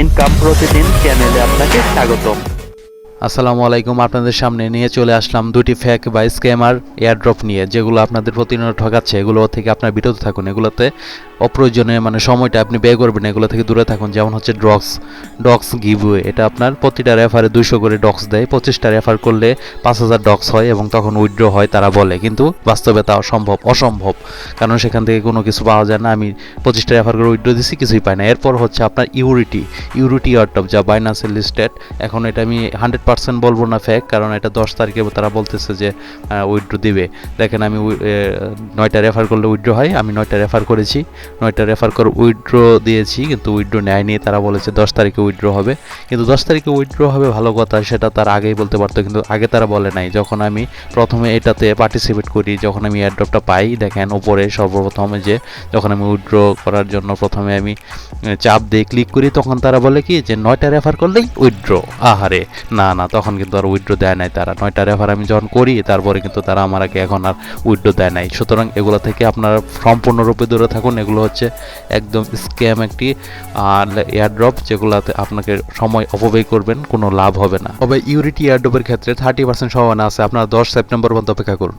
Income প্রতিদিন চ্যানেলে আপনাকে স্বাগতম। আসসালামু আলাইকুম, আপনাদের সামনে নিয়ে চলে আসলাম দুটি ফ্যাক বা স্ক্যামার এয়ারড্রপ নিয়ে, যেগুলো আপনাদের প্রতিনিয়ত ঠকাচ্ছে। এগুলো থেকে আপনার বিরত থাকুন। এগুলোতে অপ্রয়োজনীয় মানে সময়টা আপনি ব্যয় করবেন এগুলো থেকে দূরে থাকুন। যেমন হচ্ছে ড্রগস ডক্স গিভওয়ে এটা আপনার প্রতিটা রেফারে দুইশো করে ডক্স দেয়। পঁচিশটা রেফার করলে পাঁচ হাজার ডক্স হয় এবং তখন উইথড্র হয় তারা বলে। কিন্তু বাস্তবে তা অসম্ভব অসম্ভব। কারণ সেখান থেকে কোনো কিছু পাওয়া যায় না। আমি পঁচিশটা রেফার করে উইথড্র দিছি, কিছুই পাই না। এরপর হচ্ছে আপনার ইউরিটি ইউরিটি এয়ারটপ যা বাইনান্সের লিস্টেড এখন এটা আমি হান্ড্রেড পার্সেন্ট বলব না ফ্যাক কারণ এটা দশ তারিখে তারা বলতেছে যে উইথড্র দিবে। দেখেন আমি নয়টা রেফার করলে উইথড্র হয়, আমি নয়টা রেফার করেছি। নয়টা রেফার করে উইথড্র দিয়েছি, কিন্তু উইথড্র নেয়নি। তারা বলেছে দশ তারিখে উইড্রো হবে। কিন্তু দশ তারিখে উইথড্র হবে ভালো কথা, সেটা তার আগেই বলতে পারতো, কিন্তু আগে তারা বলে নাই। যখন আমি প্রথমে এটাতে পার্টিসিপেট করি, যখন আমি এয়ারড্রপটা পাই, দেখেন ওপরে সর্বপ্রথমে যে, যখন আমি উইথড্র করার জন্য প্রথমে আমি চাপ দিয়ে ক্লিক করি, তখন তারা বলে কি যে, নয়টা রেফার করলেই উইথড্র আহারে, না না তখন কিন্তু আর উইড্রো দেয় নাই তারা। নয়টা রেফার আমি যখন করি, তারপরে কিন্তু তারা আমার আগে এখন আর উইড্রো দেয় নাই। সুতরাং এগুলো থেকে আপনারা সম্পূর্ণরূপে দূরে থাকুন। এগুলো হচ্ছে একদম স্ক্যাম একটি এয়ারড্রপ যেগুলোতে আপনাকে সময় অপব্যয় করবেন, কোনো লাভ হবে না। তবে ইউরিটি এয়ারড্রপের ক্ষেত্রে থার্টি পার্সেন্ট সম্ভাবনা আছে। আপনারা দশ সেপ্টেম্বর পর্যন্ত অপেক্ষা করুন।